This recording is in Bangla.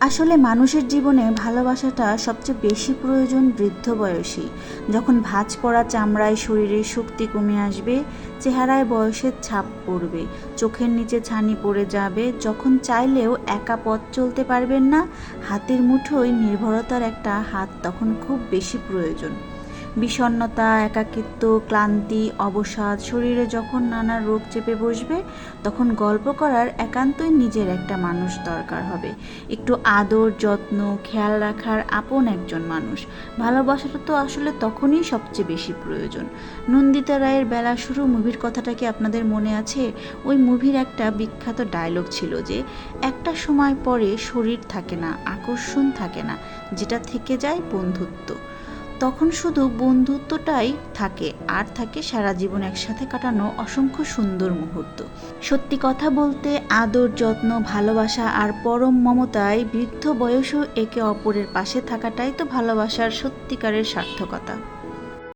আসলে মানুষের জীবনে ভালোবাসাটা সবচেয়ে বেশি প্রয়োজন বৃদ্ধ বয়সী। যখন ভাঁজ পড়া চামড়ায় শরীরের শক্তি কমে আসবে, চেহারায় বয়সের ছাপ পড়বে, চোখের নিচে ছানি পড়ে যাবে, যখন চাইলেও একা পথ চলতে পারবেন না, হাতের মুঠোয় নির্ভরতার একটা হাত তখন খুব বেশি প্রয়োজন। বিষণ্ণতা, একাকিত্ব, ক্লান্তি, অবসাদ, শরীরে যখন নানা রোগ চেপে বসবে, তখন গল্প করার একান্তই নিজের একটা মানুষ দরকার হবে। একটু আদর, যত্ন, খেয়াল রাখার আপন একজন মানুষ। ভালোবাসাটা তো আসলে তখনই সবচেয়ে বেশি প্রয়োজন। নন্দিতা রায়ের বেলা শুরু মুভির কথাটা কি আপনাদের মনে আছে? ওই মুভির একটা বিখ্যাত ডায়লগ ছিল যে, একটা সময় পরে শরীর থাকে না, আকর্ষণ থাকে না, যেটা থেকে যায় বন্ধুত্ব। তখন শুধু বন্ধুত্বটাই থাকে, আর থাকে সারা জীবন একসাথে কাটানো অসংখ্য সুন্দর মুহূর্ত। সত্যি কথা বলতে, আদর, যত্ন, ভালোবাসা আর পরম মমতায় বৃদ্ধ বয়সেও একে অপরের পাশে থাকাটাই তো ভালোবাসার সত্যিকারের সার্থকতা।